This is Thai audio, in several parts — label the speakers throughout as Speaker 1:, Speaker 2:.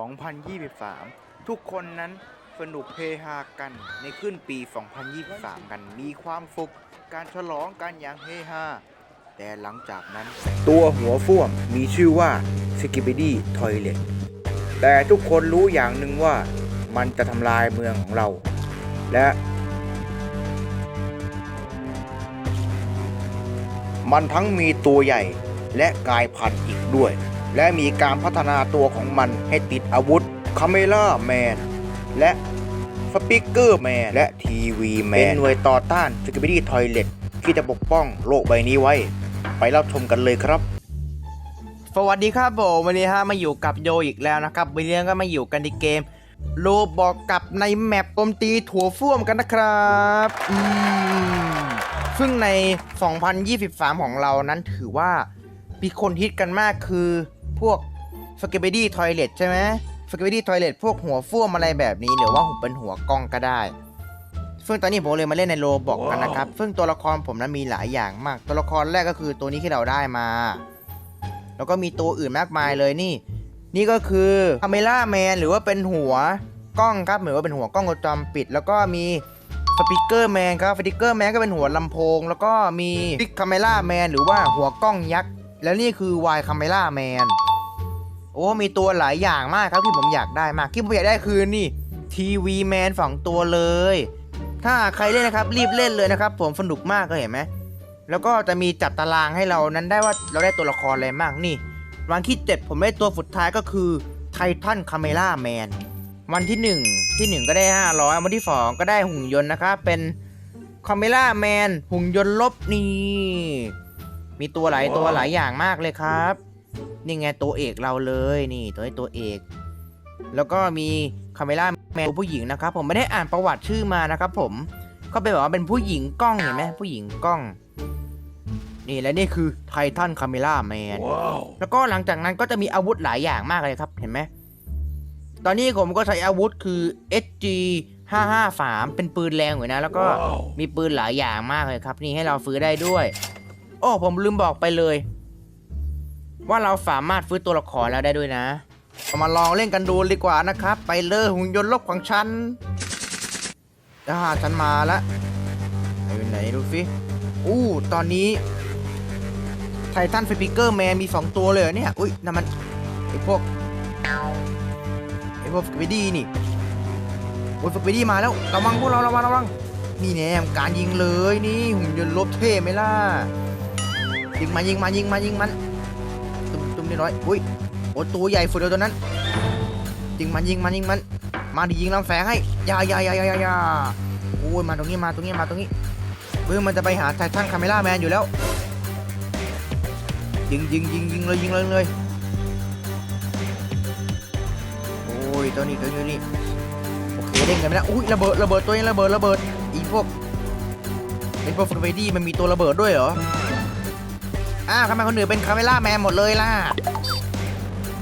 Speaker 1: 2023 ทุกคนนั้นสนุกเฮฮากันในขึ้นปี 2023 กันมีความสุขการฉลองกันอย่างเฮฮาแต่หลังจากนั้น ตัวหัวฟ่วมมีชื่อว่า s k i b i d y Toilet แต่ทุกคนรู้อย่างหนึ่งว่ามันจะทำลายเมืองของเรา และมันทั้งมีตัวใหญ่และกายพันธุ์อีกด้วย และมีการพัฒนาตัวของมันให้ติดอาวุธคาเมล่าแมนและสปิเกอร์แมนและทีวีแมนเป็นหน่วยต่อต้านสกิบิดี้ทอยเลตที่จะปกป้องโลกใบนี้ไว้ ไปรับชมกันเลยครับ
Speaker 2: สวัสดีครับผมวันนี้ฮะมาอยู่กับโยอีกแล้วนะครับวันนี้ก็มาอยู่กันในเกมโลบอกกับในแมปปมตีถั่วฟ่วมกันนะครับอืมซึ่งใน 2023 ของเรานั้นถือว่ามีคนฮิตกันมากคือ พวกสเก b ดี้ทอยเลตใช่ไหมสเก b ดี้ทอยเลตพวกหัวฟ่วมอะไรแบบนี้หรือว่าเป็นหัวกล้องก็ได้ ซึ่งตอนนี้ผมเลยมาเล่นในโลบอกกันนะครับ ซึ่งตัวละครผมนั้นมีหลายอย่างมาก ตัวละครแรกก็คือตัวนี้ที่เราได้มา แล้วก็มีตัวอื่นมากมายเลยนี่ นี่ก็คือคาเมล่าแมนหรือว่าเป็นหัวกล้องครับเหมือนว่าเป็นหัวกล้องวงจรปิด แล้วก็มีสปีกเกอร์แมนครับสปีกเกอร์แมนก็เป็นหัวลำโพง แล้วก็มีบิ๊กคาเมล่าแมนหรือว่าหัวกล้องยักษ์ แล้วนี่คือวายคาเมล่าแมน โอ้มีตัวหลายอย่างมากครับที่ผมอยากได้มากที่ผมอยากได้คือนี่ทีวีแมนสองตัวเลย ถ้าใครเล่นนะครับรีบเล่นเลยนะครับ ผมสนุกมากเลยเห็นไหมแล้วก็จะมีจัดตารางให้เรานั้นได้ว่าเราได้ตัวละครอะไรบ้างนี่ วันที่ 7 ผมได้ตัวสุดท้ายก็คือไททันคาเมล่าแมนวันที่ 1 ที่ 1 ก็ได้ 500 วันที่ 2 ก็ได้หุ่นยนต์นะครับเป็นคาเมล่าแมนหุ่นยนต์ลบนี่มีตัวหลายตัวหลายอย่างมากเลยครับ นี่ไงตัวเอกเราเลยนี่ตัวนี้ตัวเอก แล้วก็มีคาเมล่าแมนตัวผู้หญิงนะครับ ผมไม่ได้อ่านประวัติชื่อมานะครับ ผมก็เป็นแบบว่าเป็นผู้หญิงกล้องเห็นไหมผู้หญิงกล้อง นี่และนี่คือไททันคาเมล่าแมนแล้วก็หลังจากนั้นก็จะมีอาวุธหลายอย่างมากเลยครับเห็นไหมตอนนี้ผมก็ใช้อาวุธคือ SG 553 เป็นปืนแรงอยู่นะ แล้วก็มีปืนหลายอย่างมากเลยครับ นี่ให้เราฟื้นได้ด้วย โอ้ผมลืมบอกไปเลย ว่าเราสามารถฟื้นตัวละครแล้วได้ด้วยนะเอามาลองเล่นกันดูดีกว่านะครับ ไปเลยหุ่นยนต์ลบของฉันอ่าฉันมาละอยู่ไหนดูสิอู้ตอนนี้ไททันสปีกเกอร์แมนมี 2 ตัวเลยเนี่ย อุ้ยนั่นมันไอพวกไอพวกสปีดี้นี่โอ้ยสปีดี้มาแล้วระวังพวกเราระวังระวังนี่แน่การยิงเลยนี่หุ่นยนต์ลบเท่ไหมล่ะยิงมายิงมายิงมายิงมัน น้อยอุ้ยโอ้ตัวใหญ่สุดเลยวตัวนั้นยิงมันยิงมันยิงมัน มาดิยิงลำแฝงให้ยายายาอยาอยาโอ้ยมาตรงนี้มาตรงนี้มาตรงนี้เฮ้ยมันจะไปหาไททันคาเมล่าแมนอยู่แล้วยิงยิงยิงยิงเลยยิงเลยเลยโอ้ยตัวนี้ตัวนี้นี่โอเคเด้งกันไปแล้วอุ้ยระเบิดระเบิดตัวนี้ระเบิดระเบิดอีพวกไอพวกฟรเวดี้มันมีตัวระเบิดด้วยเหรอ อ้าวทำไมคนอื่นเป็นคาเมล่าแมนหมดเลยล่ะ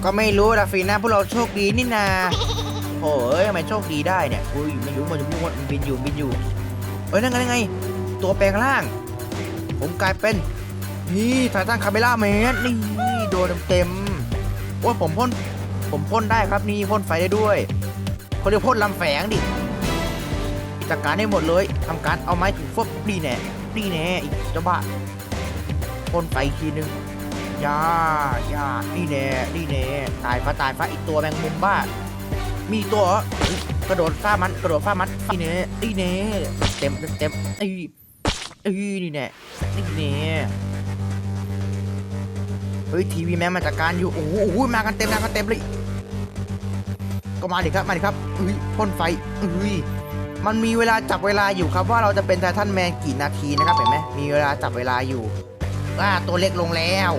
Speaker 2: ก็ไม่รู้ละฟีนะพวกเราโชคดีนี่นาโอ้ยทำไมโชคดีได้เนี่ยอุ้ยไม่รู้มันจะพูดมันบินอยู่บินอยู่เอ้ยนั่นไงนั่นไง ตัวแปลงร่าง ผมกลายเป็นนี่ไททันคาเมล่าแมนนี่โดนเต็มๆโอ้ยผมพ่นผมพ่นได้ครับนี่พ่นไฟได้ด้วยเขาเรียกพ่นลำแฝงดิจัดการให้หมดเลยทำการเอาไม้ถูกฟบดีแน่ดีแน่อีกเจ้าบ้า พ่นไฟอีกทีนึงยายาดีแน่ดีแน่ตายฟ้าตายฟ้าอีกตัวแมงมุมบ้า มีตัวกระโดดฟามันกระโดดฟามันดีแน่ดีแน่เต็มเต็มไอ้ยเอ้นี่แน่นี่แน่เฮ้ยทีวีแมนมาจากการอยู่ โอ้โหมากันเต็มมากันเต็มเลย ก็มาดิครับ มาดิครับเอ้ยพ่นไฟเอ้ยมันมีเวลาจับเวลาอยู่ครับว่าเราจะเป็นไททันแมนกี่นาทีนะครับเห็นไหมมีเวลาจับเวลาอยู่ อ่าตัวเล็กลงแล้ว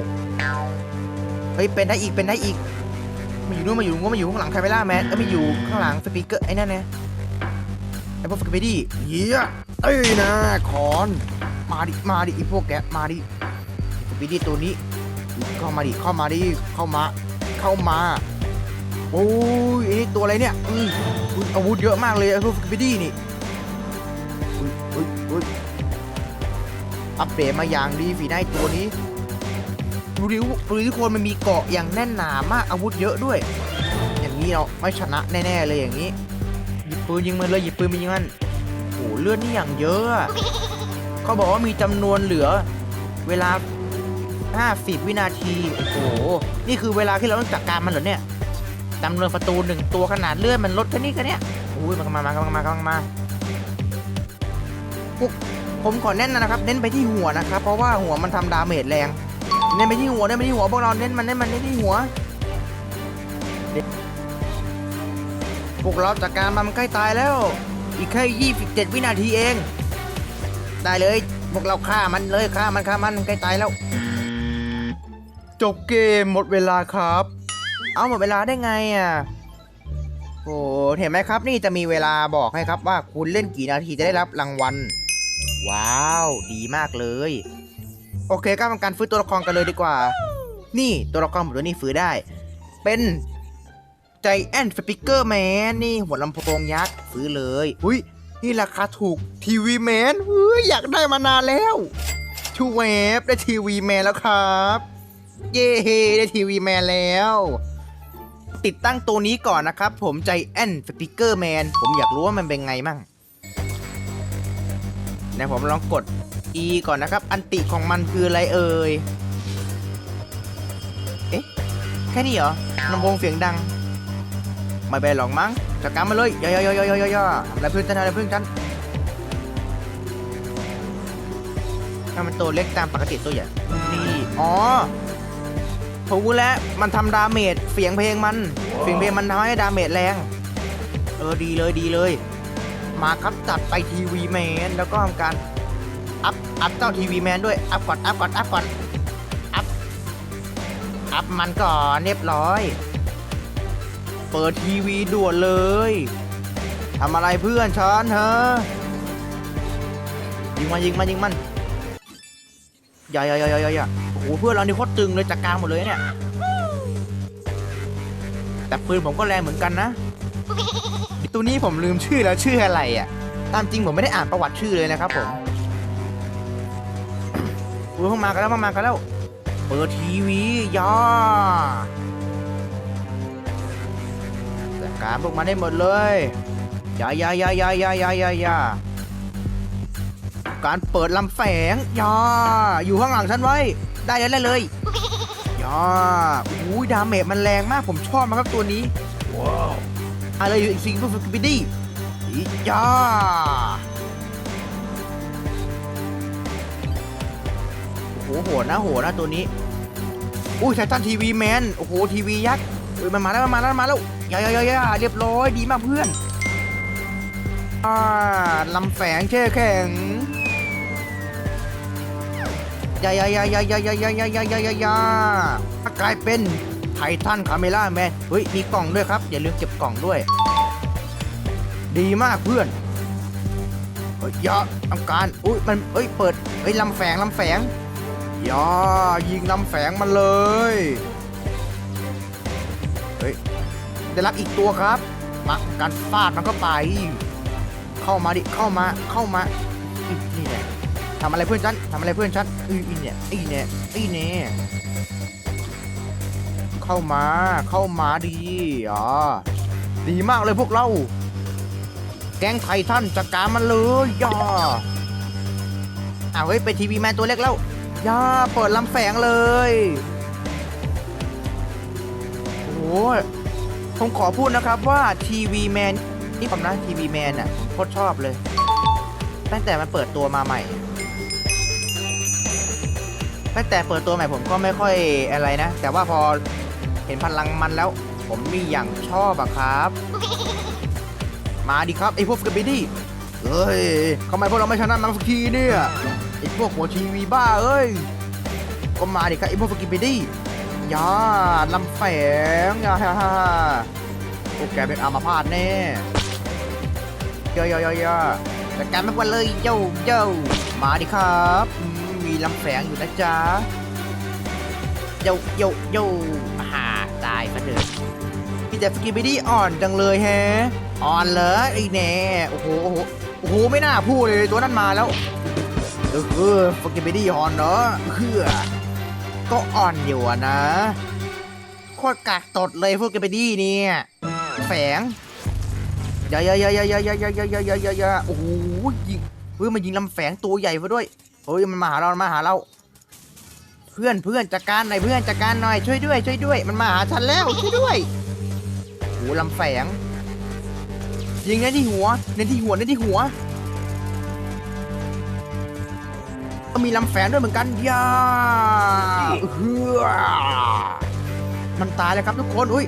Speaker 2: เฮ้ย เป็นได้อีก เป็นได้อีกมาอยู่นู่นมาอยู่นู้นมาอยู่ข้างหลังไคเวล่าแมนเอ้ยมาอยู่ข้างหลังสปีกเกอร์ไอ้นั่นไงไอ้พวกสปีดี้เหี้ยเอ้ยนะคอน มาดิ มาดิไอ้พวกแก มาดิสปีดี้ตัวนี้ เข้ามาดิ เข้ามาดิ เข้ามา เข้ามา โอ้ยไอ้นี่ตัวอะไรเนี่ยอุ้ยอุ้ยอาวุธเยอะมากเลยไอ้พวกสกิปปี้นี่อุ้ยอุ้ยอุ้ย อัปเดตมาอย่างดีฝีได้ตัวนี้ดูดิดูดิทุกคนมันมีเกาะอย่างแน่นหนามากอาวุธเยอะด้วย อย่างนี้เราไม่ชนะแน่ๆเลยอย่างนี้หยิบปืนยิงมันเลยหยิบปืนไปยิงมันโอ้โหเลือดนี่อย่างเยอะเขาบอกว่ามีจำนวนเหลือ เวลา 50 วินาทีโอ้โหนี่คือเวลาที่เราต้องจัดการมันเหรอเนี่ยจำนวนประตูหนึ่งตัวขนาดเลือดมันลดแค่นี้แค่เนี้ยอุ้ยมันกำลังมากำลังมากำลังมาพวก ผมขอเน้นนะครับ เน้นไปที่หัวนะครับ เพราะว่าหัวมันทำดาเมจแรง เน้นไปที่หัว เน้นไปที่หัว พวกเราเน้นมัน เน้นมัน เน้นที่หัว พวกเราจัดการมันมันใกล้ตายแล้ว อีกแค่ 27 วินาทีเอง ได้เลย พวกเราฆ่ามันเลย ฆ่ามัน ฆ่ามัน ใกล้ตายแล้ว จบเกมหมดเวลาครับ เอาหมดเวลาได้ไงอะโอ้เห็นไหมครับ นี่จะมีเวลาบอกให้ครับว่าคุณเล่นกี่นาทีจะได้รับรางวัล ว้าว ดีมากเลย โอเคก็ทำการฟื้นตัวละครกันเลยดีกว่า นี่ตัวละครผมตัวนี้ฟื้นได้ เป็นใจแอนสปิเกอร์แมนนี่หัวลำโพงยักษ์ฟื้นเลยอุ้ยนี่ราคาถูกทีวีแมนเฮ้ยอยากได้มานานแล้วชูเวฟได้ทีวีแมนแล้วครับ เย้ได้ทีวีแมนแล้ว ติดตั้งตัวนี้ก่อนนะครับ ผมใจแอนสปิเกอร์แมนผมอยากรู้ว่ามันเป็นไงมั่ง นะผมลองกด E ก่อนนะครับ อันติของมันคืออะไรเอ่ย เอ๊ะ แค่นี้เหรอลำโพงเสียงดัง ไม่ไปหรอกมั้งจัดการมาเลยย่อย่อย่อย่อย่อย่ออะไรเพื่อนฉันอะไรเพื่อนฉันถ้ามันตัวเล็กตามปกติตัวใหญ่นี่อ๋อผมรู้แล้วมันทำดาเมจเสียงเพลงมันเสียงเพลงมันทำให้ดาเมจแรง เออดีเลยดีเลย มาครับจัดไปทีวีแมนแล้วก็ทำการอัพอัพเจ้าทีวีแมนด้วยอัพก่อนอัพก่อนอัพก่อนอัพอัพมันก่อนเรียบร้อย เปิดทีวีด่วนเลยทำอะไรเพื่อนฉันเฮะยิงมันยิงมันยิงมันอย่าอย่าอย่าอย่าอย่โอ้โหเพื่อนเรานี่โคตรตึงเลยจัดการหมดเลยเนี่ยแต่ปืนผมก็แรงเหมือนกันนะ ตัวนี้ผมลืมชื่อแล้วชื่ออะไรอะ ตามจริงผมไม่ได้อ่านประวัติชื่อเลยนะครับผมอุ้ยเพิ่งมากันแล้วเพิ่งมากันแล้ว เปิดทีวีย่าจัดการพวกมันได้หมดเลยยายายายายายายายาการเปิดลำแฝงยาอยู่ข้างหลังฉันไว้ ได้เลยได้เลยยาอุ้ยดาเมจมันแรงมากผมชอบมากครับตัวนี้ว้าว อะไรอยู่อีกสิ่งพวกสกิปปี้าโอ้โหโหดนะโหดนะตัวนี้ อุ้ยไททันทีวีแมน โอ้โหทีวียักษ์เอ้ยมันมาแล้วมันมาแล้วมันมาแล้วย่าย่าย่าย่าเรียบร้อยดีมากเพื่อนอ่าลำแฝงแช่แข็งอย่าอย่าอย่าอย่าอย่าอย่าย่าย่าย่าย่าย่ากลายเป็น ไททันคาเมล่าแมนเฮ้ย มีกล่องด้วยครับ อย่าลืมเก็บกล่องด้วย ดีมากเพื่อนเฮ้ยย่าทำการ อุ้ยมันเอ้ย เปิดเฮ้ยลำแฝงลำแฝงย่ายิงลำแฝงมันเลย เฮ้ย ได้รับอีกตัวครับมาการฟาดมันก็ไป เข้ามาดิ เข้ามา เข้ามาอีนี่แหละทำอะไรเพื่อนฉันทำอะไรเพื่อนฉันอีอีเนี่ยอีเนี่ยอีเนี่ย เข้ามาเข้ามาดีอ๋อดีมากเลยพวกเรา แก๊งไททันจัดการมันเลยย่าเอาวเฮ้ยเป็นทีวีแมนตัวเล็กแล้วย่าเปิดลำแฝงเลยโอ้โหผมขอพูดนะครับว่าทีวีแมนนี่ผมนะทีวีแมนอะโคตรชอบเลย ตั้งแต่มันเปิดตัวมาใหม่ตั้งแต่เปิดตัวใหม่ผมก็ไม่ค่อยอะไรนะ แต่ว่าพอ เห็นพลังมันแล้ว ผมมีอย่างชอบอะครับ มาดิครับไอพวกสกบิดี้เฮ้ยทำไมพวกเราไม่ชนะมันสักทีเนี่ยไอพวกหัวทีวีบ้าเอ้ยก็มาดิครับไอพวกสกิปปี้ดี้ย่าลำแฝงย่าฮ่าฮ่าฮ่าพวกแกเป็นอามาพาตแน่ย่อย่อย่อย่อจัดการมันกันเลยเจ้าเจ้ามาดิครับ มีลำแฝงอยู่นะจ๊ะเจ้าเจ้าเจ้าฮ่าายมาเถอะพี่แต่สกิปปี้ดี้อ่อนจังเลยแฮะ อ่อนเหรอไอ้แน่โอ้โหโอ้โหโอ้โหไม่น่าพูดเลยตัวนั้นมาแล้วเออเออฟกิบดี้ฮอนเนาะเพื่อก็อ่อนอยู่อะนะโคตรกากตดเลยพวกกิบดี้เนี่ยแฝงย่าย่าย่าย่าย่าย่าย่าย่าย่าย่ายาโอ้โหยิงเฮ้ยมันยิงลำแฝงตัวใหญ่มาด้วยเฮ้ยมันมาหาเรามาหาเรา พื่อนเพื่อนจัดการหน่อยเพื่อนจัดการหน่อยช่วยด้วย ช่วยด้วย มันมาหาฉันแล้วช่วยด้วยโอ้โหลำแฝงยิงเน้นที่หัวเน้นที่หัวเน้นที่หัวก็มีลำแฝงด้วยเหมือนกันย่าเฮือมันตายแล้วครับทุกคนอุ้ย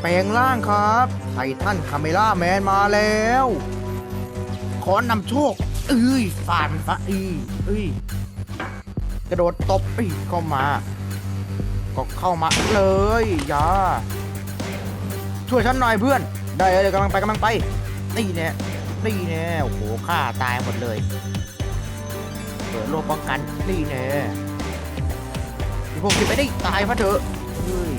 Speaker 2: แปลงร่างครับไททันคาเมล่าแมนมาแล้วขอนำโชคเอ้ยฟาดมันฟะเอ้ยเอ้ย กระโดดตบเอ้ยเข้ามา ก็เข้ามาเลยอย่าช่วยฉันหน่อยเพื่อน ได้เลยกำลังไปกำลังไปนี่แน่นี่แน่โอ้โหฆ่าตายหมดเลยเปิดโลกป้องกันนี่แน่ไอ้พวกที่ไปได้ตายมาเถอะเฮ้ย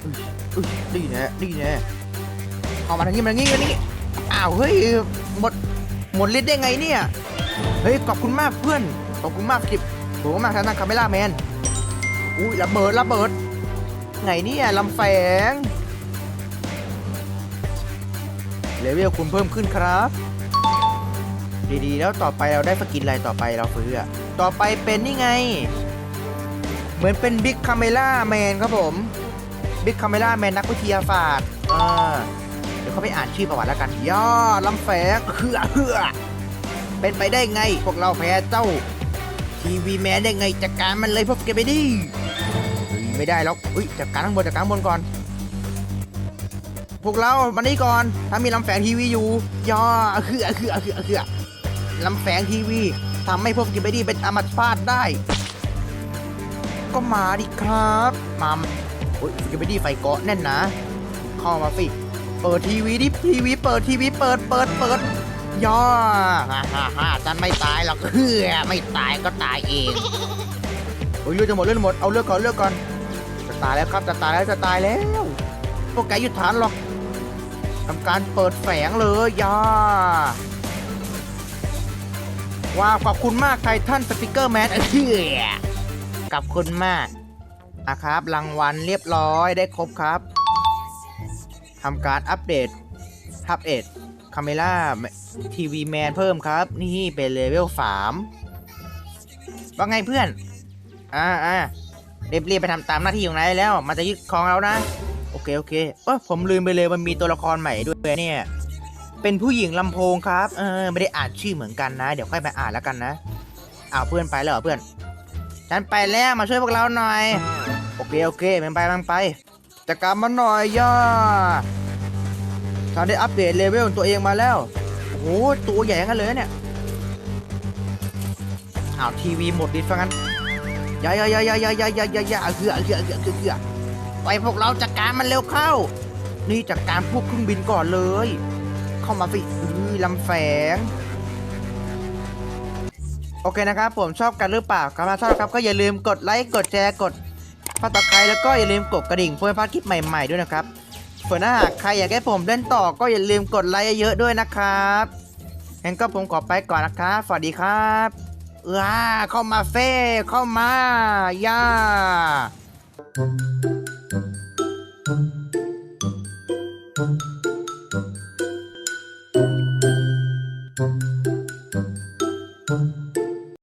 Speaker 2: เอ้ยเอ้ยนี่แน่นี่แน่เอามาทางนี้มาทางนี้มาทางนี้อ้าวเฮ้ยหมดหมดฤทธิ์ได้ไงเนี่ยเฮ้ยขอบคุณมากเพื่อน ขอบคุณมากกิบขอบคุณมากทางนั้นคาเมล่าแมนอุ้ยระเบิดระเบิด ไงเนี่ยลำแฝงเลเวลคุณเพิ่มขึ้นครับ ดีๆ แล้วต่อไปเราได้สกินอะไรต่อไปเราซื้อต่อไปเป็นนี่ไง เหมือนเป็นบิ๊กคาเมล่าแมนครับผมบิ๊กคาเมล่าแมนนักวิทยาศาสตร์อ่าเดี๋ยวเขาไปอ่านชื่อประวัติแล้วกัน ย่อลำแฝงเฮือเฮือเป็นไปได้ไง พวกเราแพ้เจ้า ทีวีแมนได้ไงจัดการมันเลยพวกแกไปดิไม่ได้แล้วอุ้ยจัดการข้างบนจัดการบนก่อน พวกเรามานี่ก่อน ถ้ามีลำแฝงทีวีอยู่ย่อคือคือคือคือลำแฝงทีวีทำให้พวกแกไปดิเป็นอมตะได้ ก็มาดิครับมามโอ้ยแกไปดิไฟเกาะแน่นนะเข้ามาสิเปิดทีวีดิทีวี เปิดทีวี เปิดเปิดเปิด ย่อฮ่าฮ่าฮ่าฉันไม่ตายหรอกเฮ้อไม่ตายก็ตายเองโอ้ยเลือดจะหมดเลือดหมดเอาเลือดก่อนเลือดก่อนจะตายแล้วครับจะตายแล้วจะตายแล้วพวกแกหยุดฐานหรอกทำการเปิดแฝงเลยย่าว้าวขอบคุณมากไททันสติกเกอร์แมนเฮ้อขอบคุณมากอะครับรางวัลเรียบร้อยได้ครบครับทำการอัปเดตอัปเอ็ด คาเมล่าทีวีแมนเพิ่มครับ นี่เป็นเลเวลสามว่าไงเพื่อน อ่าอ่าเรียบๆไปทำตามหน้าที่ของนายแล้ว มันจะยึดครองเรานะ โอเค โอเคเออผมลืมไปเลยมันมีตัวละครใหม่ด้วยเนี่ย เป็นผู้หญิงลำโพงครับ เออ ไม่ได้อ่านชื่อเหมือนกันนะ เดี๋ยวค่อยไปอ่านแล้วกันนะอ้าวเพื่อนไปแล้วเหรอเพื่อน ฉันไปแล้วมาช่วยพวกเราหน่อย โอเค โอเคมันไปมันไปจัดการมันหน่อยย่า ฉันได้อัปเดตเลเวลตัวเองมาแล้วโอ้ตัวใหญ่กันเลยเนี่ยอ้าวทีวีหมดดิสฟังกันยายายายายาอย่ายายายาเหือเหือเหือเหือเหือไปพวกเราจัดการมันเร็วเข้า นี่จัดการพวกเครื่องบินก่อนเลย เข้ามาสิลำแฝงโอเคนะครับ ผมชอบกันหรือเปล่าครับถ้าชอบครับก็อย่าลืมกดไลค์กดแชร์กดพัตตะไคร้แล้วก็อย่าลืมกดกระดิ่งเพื่อพลาดคลิปใหม่ ๆ ด้วยนะครับ ส่วนถ้าหากใครอยากให้ผมเล่นต่อก็อย่าลืมกดไลค์เยอะๆด้วยนะครับงั้นก็ผมขอไปก่อนนะครับ สวัสดีครับว้าเข้ามาเฟ่เข้ามาย่า